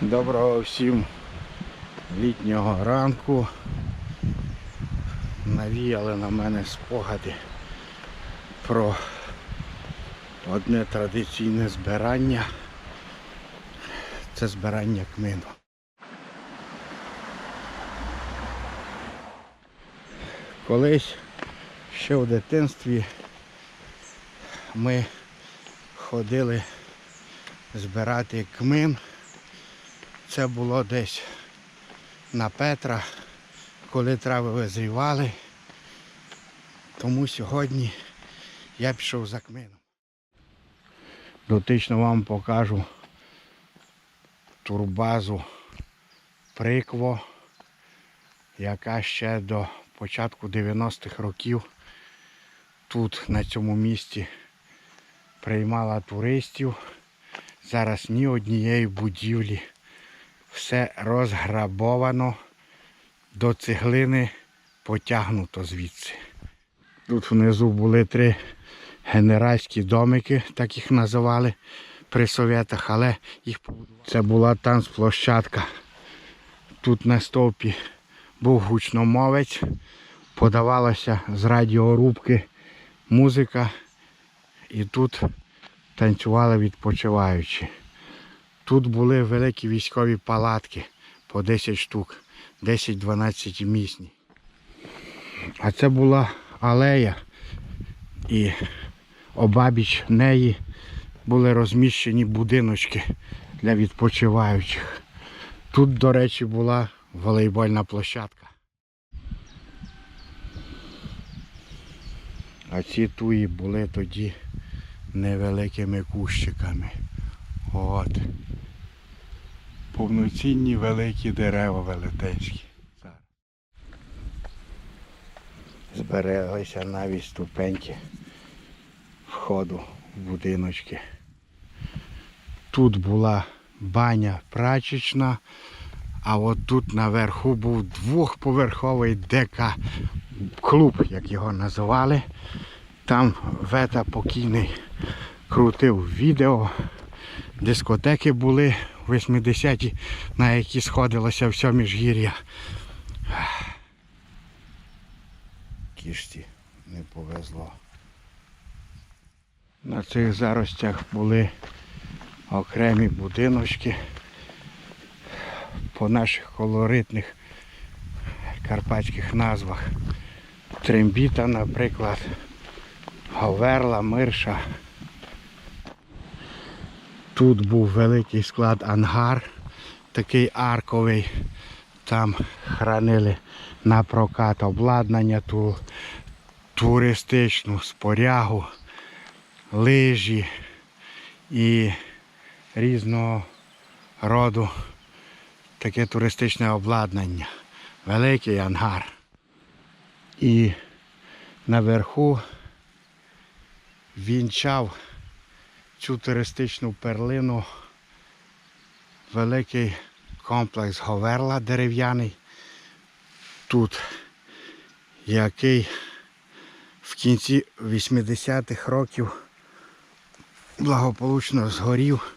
Доброго всім літнього ранку. Навіяли на мене спогади про одне традиційне збирання. Це збирання кмину. Колись ще в дитинстві ми ходили збирати кмин. Це було десь на Петра, коли трави визрівали. Тому сьогодні я пішов за кмином. Дотично вам покажу турбазу Прикво, яка ще до початку 90-х років тут, на цьому місці, приймала туристів. Зараз ні однієї будівлі. Все розграбовано, до цеглини потягнуто звідси. Тут внизу були три генеральські домики, так їх називали при совєтах, але їх. Це була танцплощадка. Тут на стовпі був гучномовець, подавалася з радіорубки музика, і тут танцювали відпочиваючи. Тут були великі військові палатки по 10 штук, 10-12 місні. А це була алея і обабіч неї були розміщені будиночки для відпочиваючих. Тут, до речі, була волейбольна площадка. А ці туї були тоді невеликими кущиками. От. Повноцінні великі дерева велетенські. Збереглися навіть ступеньки входу в будиночки. Тут була баня прачечна, а от тут наверху був двохповерховий ДК клуб, як його називали. Там вета покійний крутив відео. Дискотеки були 80-ті, на які сходилося все міжгір'я. Кішці не повезло. На цих заростях були окремі будиночки по наших колоритних карпатських назвах. Трембіта, наприклад, Говерла, Мирша. Тут був великий склад ангар, такий арковий. Там хранили на прокат обладнання, ту, туристичну спорягу, лижі і різного роду таке туристичне обладнання. Великий ангар. І наверху вінчав цю туристичну перлину великий комплекс Говерла дерев'яний. Тут який в кінці 80-х років благополучно згорів,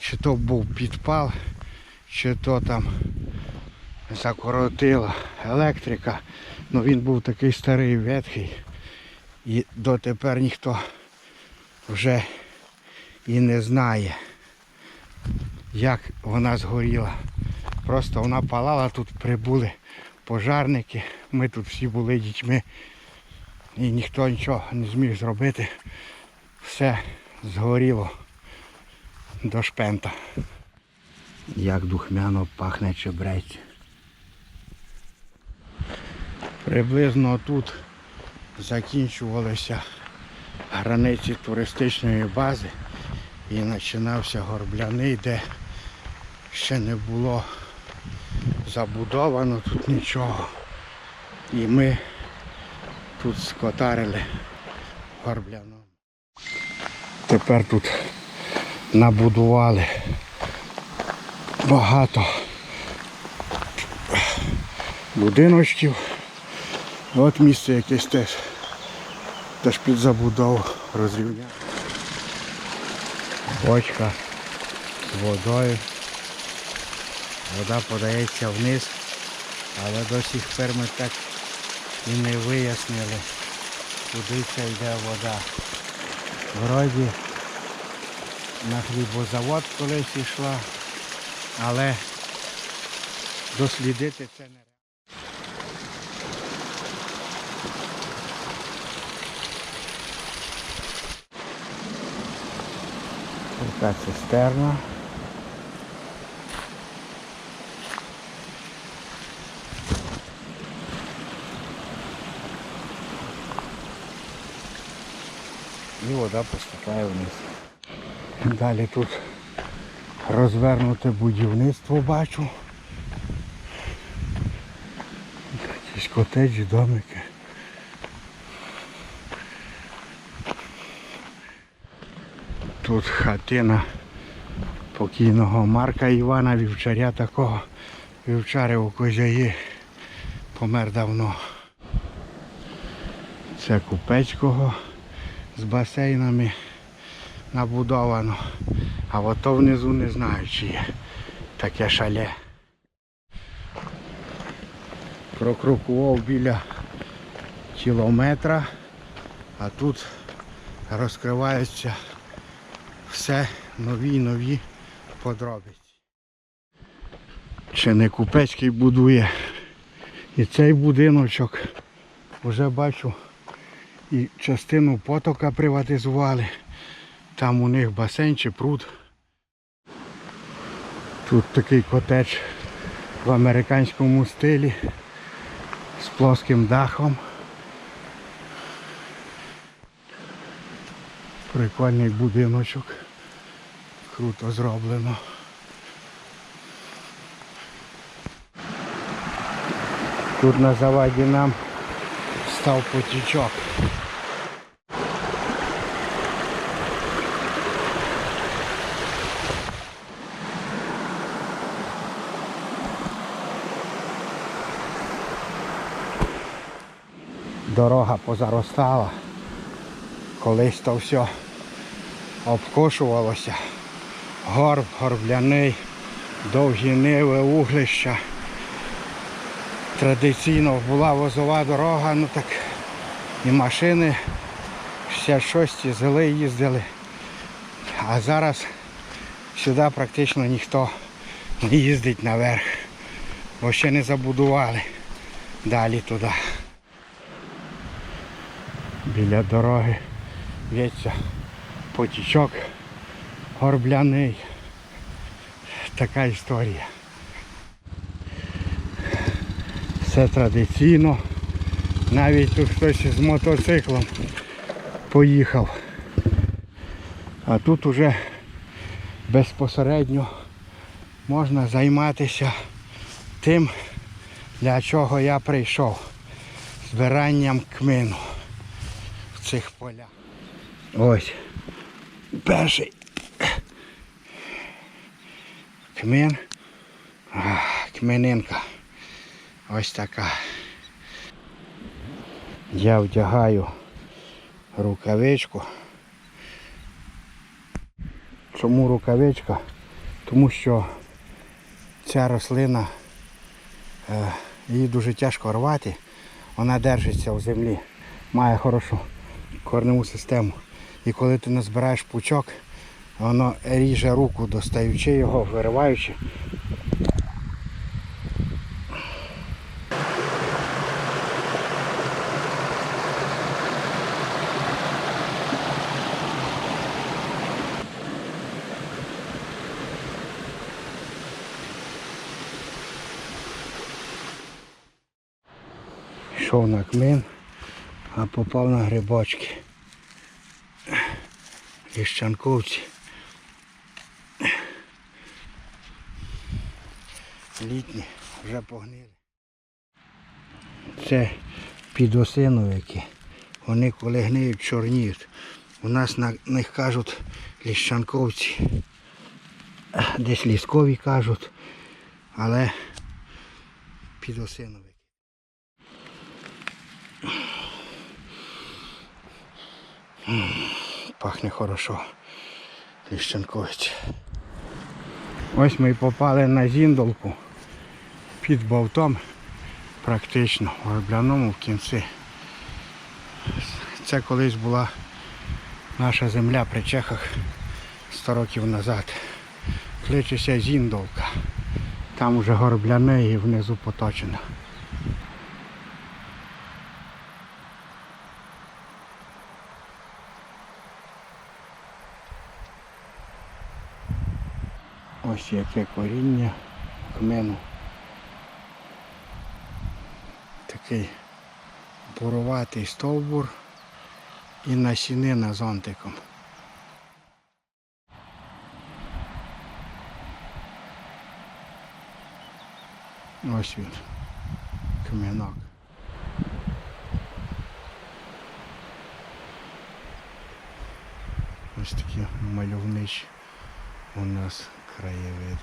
чи то був підпал, чи то там закоротила електрика. Ну він був такий старий ветхий. І дотепер ніхто вже і не знає, як вона згоріла. Просто вона палала, тут прибули пожарники, ми тут всі були дітьми і ніхто нічого не зміг зробити. Все згоріло до шпента. Як духмяно пахне чебрець. Приблизно тут закінчувалися границі туристичної бази і починався горбляний, де ще не було забудовано тут нічого. І ми тут скотарили горбляну. Тепер тут набудували багато будиночків. От місце якесь теж теж під забудову розрівняно. Бочка з водою. Вода подається вниз, але до сих пір ми так і не вияснили, куди це йде вода. Вроді на хлібозавод колись йшла, але дослідити це не. Така цистерна. І вода поступає вниз. Далі тут розвернуте будівництво бачу. Якісь котеджі, домики. Тут хатина покійного Марка Івана Вівчаря такого. Вівчари у Козяї помер давно. Це Купецького з басейнами набудовано. А от то внизу не знаю, чи є таке шале. Прокрокував біля кілометра, а тут розкриваються все нові нові подробиці. Чи не купецький будує і цей будиночок. Вже бачу і частину потока приватизували. Там у них басейн чи пруд. Тут такий котедж в американському стилі з плоским дахом. Прикольний будиночок. Круто зроблено. Тут на заваді нам став потічок. Дорога позаростала. Колись то все обкошувалося. Горб, горбляний, довгі ниви, углища. Традиційно була возова дорога, ну так і машини 66 зели їздили. А зараз сюди практично ніхто не їздить наверх, бо ще не забудували далі туди. Біля дороги в'ється потічок горбляний. Така історія. Все традиційно. Навіть тут хтось з мотоциклом поїхав. А тут уже безпосередньо можна займатися тим, для чого я прийшов. Збиранням кмину в цих полях. Ось. Перший кмин. А, кмининка. Ось така. Я вдягаю рукавичку. Чому рукавичка? Тому що ця рослина, е, її дуже тяжко рвати, вона держиться в землі, має хорошу корневу систему. І коли ти назбираєш пучок, воно ріже руку, достаючи його, вириваючи. Йшов на кмин, а попав на грибочки. Ліщанковці. Літні, вже погнили. Це підосиновики. Вони коли гниють, чорніють. У нас на них кажуть ліщанковці. Десь ліскові кажуть, але підосиновики. Пахне хорошо. Ліщенкович. Ось ми й попали на зіндолку під болтом, практично в Горбляному в кінці. Це колись була наша земля при Чехах 100 років назад. Кличеться Зіндолка. Там уже горбляне і внизу поточено. Ось яке коріння кмену. Такий буроватий стовбур і насінина зонтиком. Ось він. Кам'янок. Ось такі мальовничі у нас краєвиди.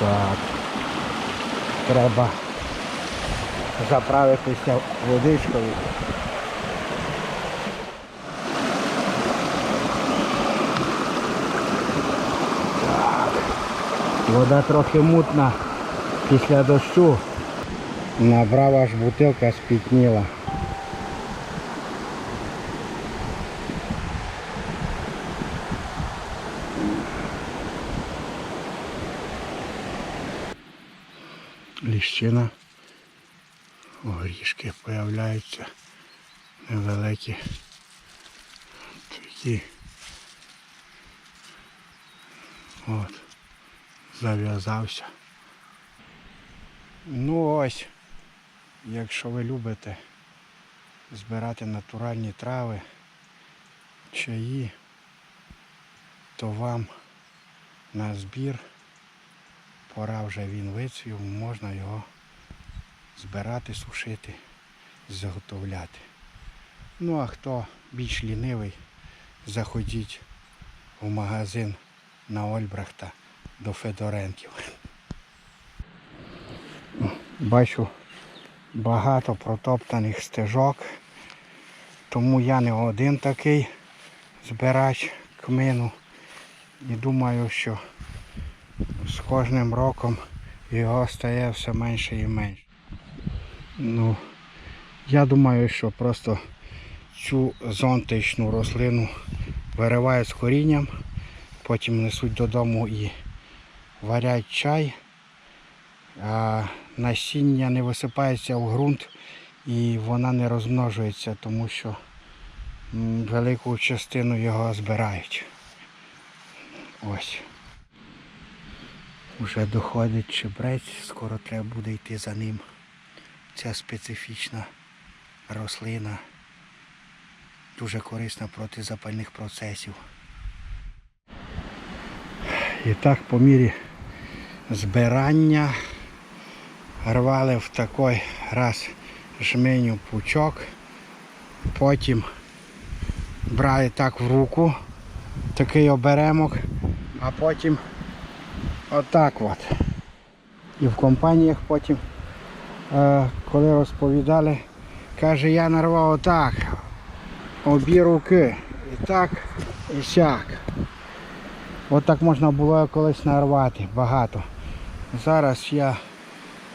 Так. Треба заправитися водичкою. Вода трохи мутна після дощу. Набрав аж бутилка спітніла. Ліщина. Горішки появляються невеликі. Такі. От. Зав'язався. Ну ось, якщо ви любите збирати натуральні трави, чаї, то вам на збір пора вже він вицвів, можна його збирати, сушити, заготовляти. Ну а хто більш лінивий, заходіть в магазин на Ольбрахта до Федоренків. Бачу багато протоптаних стежок, тому я не один такий збирач кмину. І думаю, що з кожним роком його стає все менше і менше. Ну, я думаю, що просто цю зонтичну рослину виривають з корінням, потім несуть додому і варять чай, а насіння не висипається в ґрунт і вона не розмножується, тому що велику частину його збирають. Ось. Уже доходить чебрець, скоро треба буде йти за ним. Ця специфічна рослина дуже корисна проти запальних процесів. І так по мірі збирання рвали в такий раз жменю пучок, потім брали так в руку, такий оберемок, а потім отак от. І в компаніях потім, е, коли розповідали, каже, я нарвав отак, обі руки. І так, і сяк. От так можна було колись нарвати багато. Зараз я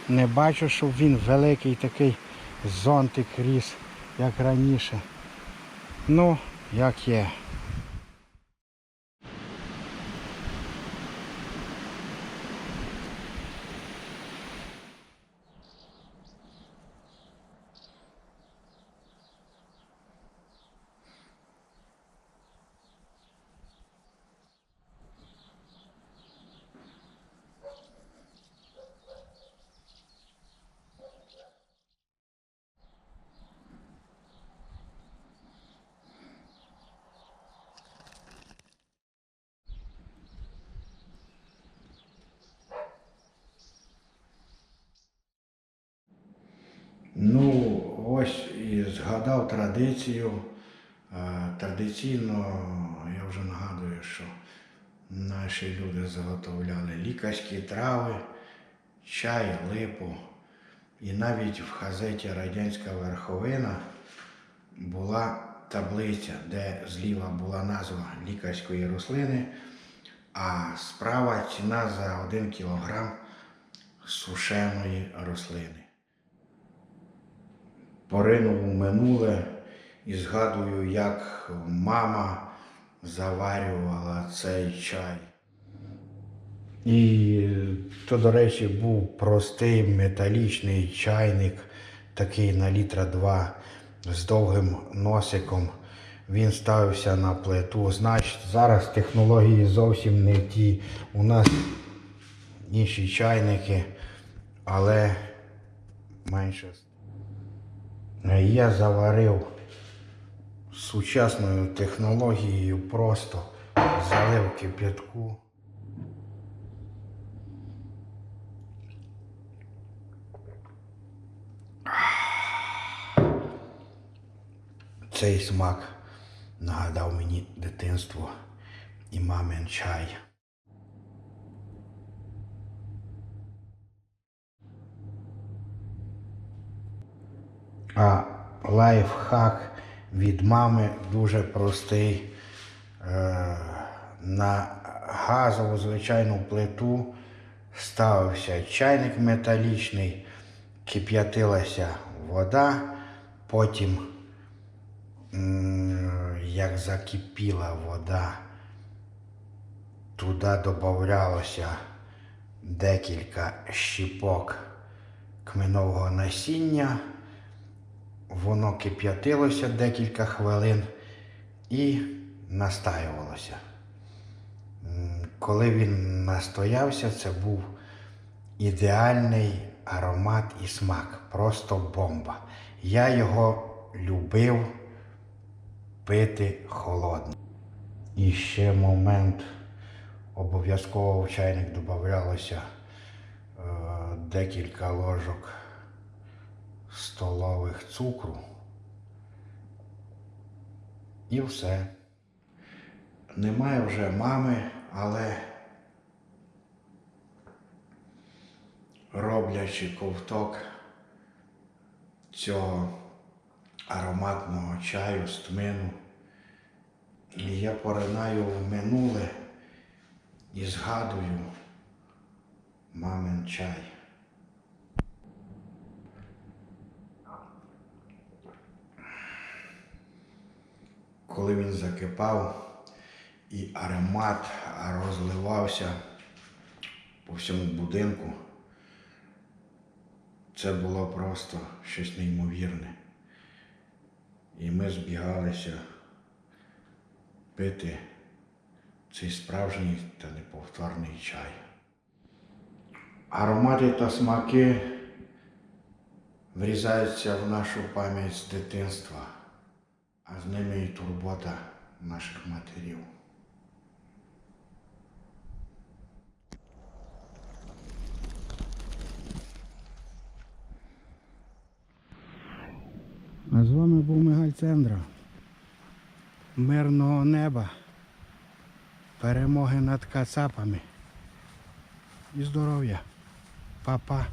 не бачу, щоб він великий такий зонтик ріс, як раніше. Ну, як є. Ну, ось і згадав традицію. Традиційно я вже нагадую, що наші люди заготовляли лікарські трави, чай, липу. І навіть в газеті Радянська верховина була таблиця, де зліва була назва лікарської рослини, а справа ціна за 1 кілограм сушеної рослини. Поринув у минуле і згадую, як мама заварювала цей чай. І то, до речі, був простий металічний чайник, такий на літра два з довгим носиком. Він ставився на плиту. Значить, зараз технології зовсім не ті. У нас інші чайники, але менше. Я заварив сучасною технологією, просто залив кип'ятку. Цей смак нагадав мені дитинство і мамин чай. А лайфхак від мами дуже простий. Е, На газову звичайну плиту ставився чайник металічний, кип'ятилася вода, потім, як закипіла вода, туди додавалося декілька щіпок кменового насіння. Воно кип'ятилося декілька хвилин і настаювалося. Коли він настоявся, це був ідеальний аромат і смак, просто бомба. Я його любив пити холодним. І ще момент обов'язково в чайник додавалося е, декілька ложок столових цукру. І все. Немає вже мами, але роблячи ковток цього ароматного чаю з тмину, я поринаю в минуле і згадую мамин чай. Коли він закипав і аромат розливався по всьому будинку, це було просто щось неймовірне. І ми збігалися пити цей справжній та неповторний чай. Аромати та смаки врізаються в нашу пам'ять з дитинства а з ними і турбота наших матерів. А з вами був Мигаль Цендра. Мирного неба, перемоги над кацапами і здоров'я. Па-па.